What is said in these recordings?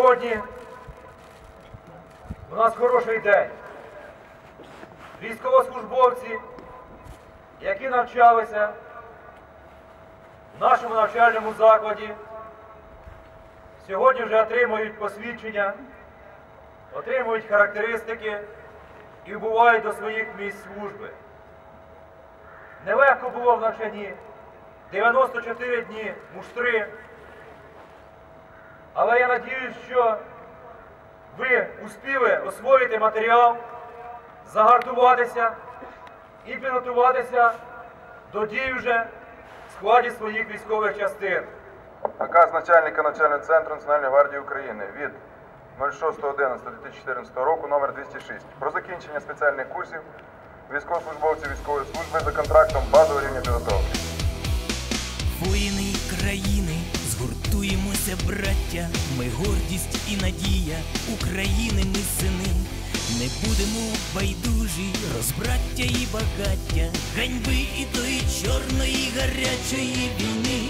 сьогодні у нас хороший день. Військовослужбовці, які навчалися в нашому навчальному закладі, сьогодні вже отримують посвідчення, отримують характеристики і вбувають до своїх місць служби. Нелегко було в навчанні, 94 дні муштри. Але я надіюсь, що ви успіли освоїти матеріал, загартуватися і підготуватися до дій вже в складі своїх військових частин. Наказ начальника Національного центру Національної гвардії України від 06.11.2014 року номер 206 про закінчення спеціальних курсів військовослужбовців військової служби за контрактом базового рівня підготовки. Воїни країни, згуртуємося, браття, ми гордість і надія України, ми сини. Не будемо байдужі, розбраття і багаття, ганьби і тої чорної гарячої війни,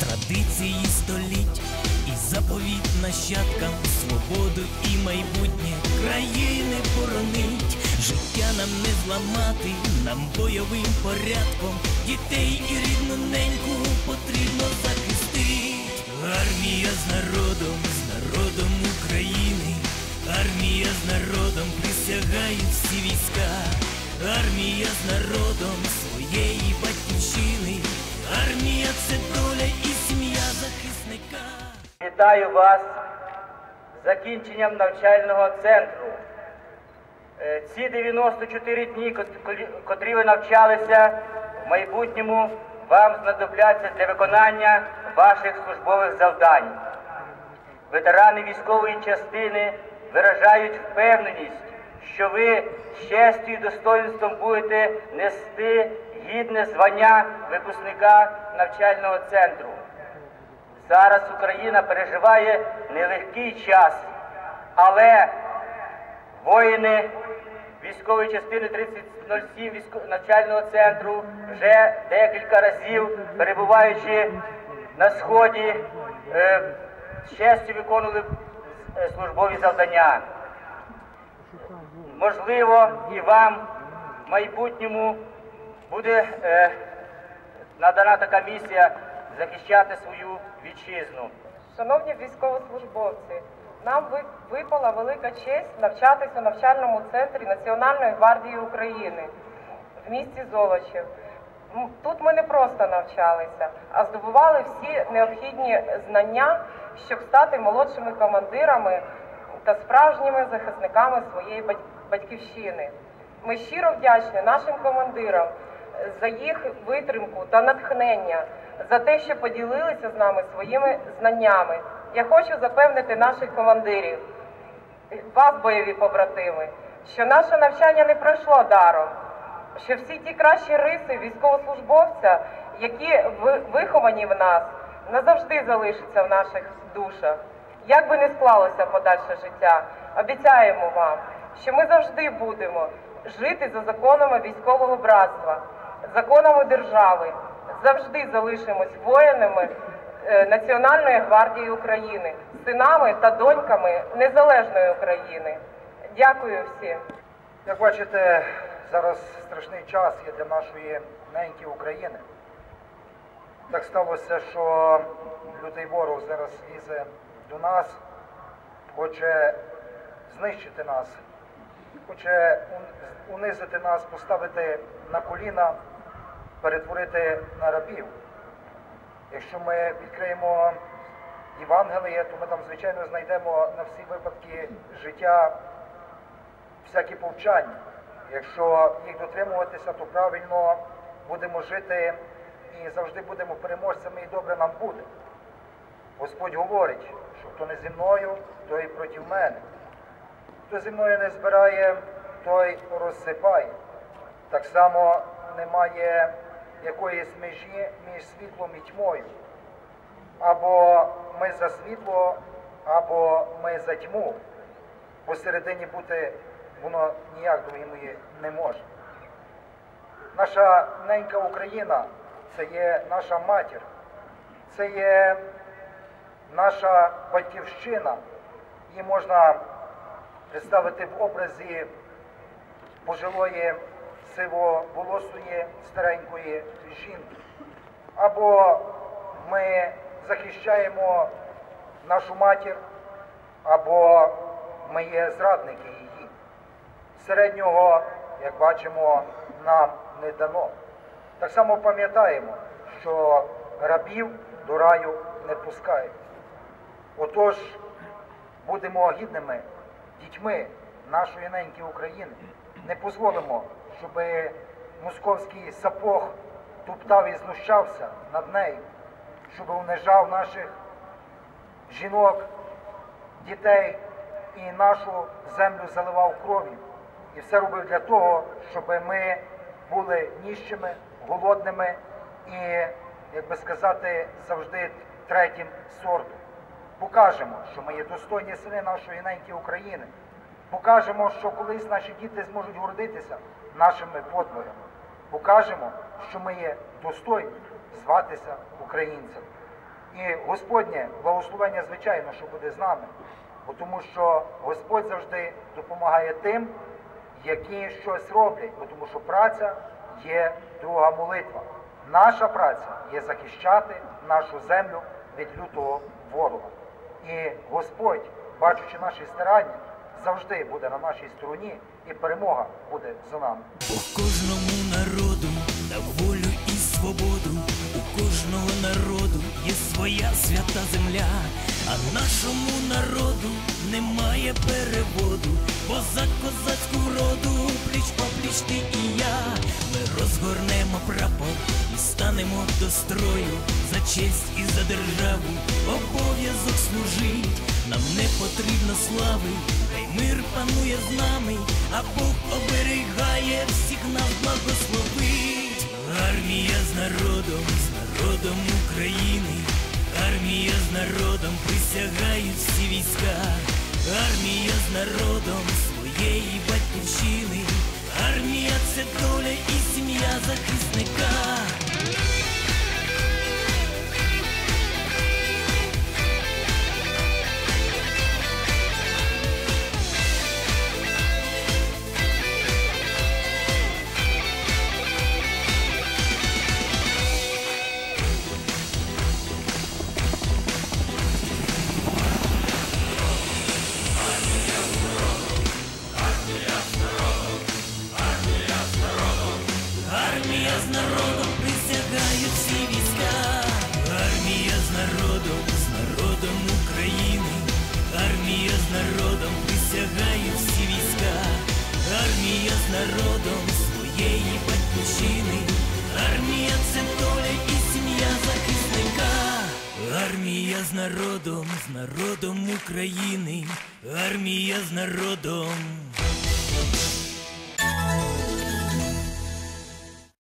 традиції століть і заповіт нащадкам, свободу і майбутнє країни боронить. Життя нам не зламати, нам бойовим порядком дітей і рідну неньку потрібно захистити. Армія з народом, з народом України, армія з народом присягають всі війська, армія з народом своєї батьківщини, армія це доля і сім'я захисника. Вітаю вас з закінченням навчального центру. Е, Ці 94 дні, котрі ви навчалися, в майбутньому вам знадобляться для виконання ваших службових завдань. Ветерани військової частини виражають впевненість, що ви з честю і достоинством будете нести гідне звання випускника навчального центру. Зараз Україна переживає нелегкий час, але воїни військової частини 3007 військо- навчального центру вже декілька разів, перебуваючи на сході, е, з честю виконували е, службові завдання. Можливо, і вам в майбутньому буде е, надана така місія захищати свою вітчизну. Шановні військовослужбовці, нам випала велика честь навчатися у навчальному центрі Національної гвардії України в місті Золочів. М, Тут ми не просто навчалися, а здобували всі необхідні знання, щоб стати молодшими командирами та справжніми захисниками своєї батьківщини. Ми щиро вдячні нашим командирам за їх витримку та натхнення, за те, що поділилися з нами своїми знаннями. Я хочу запевнити наших командирів, вас, бойові побратими, що наше навчання не пройшло даром, що всі ті кращі риси військовослужбовця, які виховані в нас, назавжди залишаться в наших душах. Як би не склалося подальше життя, обіцяємо вам, що ми завжди будемо жити за законами військового братства, законами держави, завжди залишимось воїнами е, Національної гвардії України, синами та доньками незалежної України. Дякую всім. Як бачите, зараз страшний час є для нашої неньки України. Так сталося, що лютий ворог зараз лізе до нас, хоче знищити нас, хоче унизити нас, поставити на коліна, перетворити на рабів. Якщо ми відкриємо Євангеліє, то ми там, звичайно, знайдемо на всі випадки життя всякі повчання. Якщо їх дотримуватися, то правильно будемо жити і завжди будемо переможцями, і добре нам буде. Господь говорить, що хто не зі мною, той проти мене. Хто зі мною не збирає, той розсипає. Так само немає якоїсь межі між світлом і тьмою. Або ми за світло, або ми за тьму. Посередині бути воно ніяк, дорогі мої, не може. Наша ненька Україна це є наша матір, це є наша батьківщина, Її можна представити в образі пожилої сивоволосої старенької жінки. Або ми захищаємо нашу матір, або ми є зрадники її. Середнього, як бачимо, нам не дано. Так само пам'ятаємо, що рабів до раю не пускають. Отож, будемо гідними дітьми нашої неньки України. Не дозволимо, щоб московський сапог туптав і знущався над нею, щоб унижав наших жінок, дітей і нашу землю заливав кров'ю. І все робив для того, щоб ми були ніщими, голодними і, як би сказати, завжди третім сортом. Покажемо, що ми є достойні сини нашої неньки України. Покажемо, що колись наші діти зможуть гордитися нашими подвигами. Покажемо, що ми є достойні зватися українцями. І Господнє благословення, звичайно, що буде з нами, тому що Господь завжди допомагає тим, які щось роблять, тому що праця є друга молитва. Наша праця є захищати нашу землю від лютого ворога. І Господь, бачучи наші старання, завжди буде на нашій стороні, і перемога буде за нами. Бо кожному народу на волю і свободу, у кожного народу є своя свята земля, а нашому народу немає переводу, бо опліч ти і я. Ми розгорнемо прапор і станемо до строю за честь і за державу. Обов'язок служить, нам не потрібно слави, хай мир панує з нами, а Бог оберігає всіх нас благословить. Армія з народом, з народом України, армія з народом присягають всі війська, армія з народом своєї батьківщини, з народом присягають всі війська, армія з народом, з народом України, армія з народом присягають всі війська, армія з народом своєї батьківщини, армія це доля і сім'я захисника, армія з народом, з народом України, армія з народом.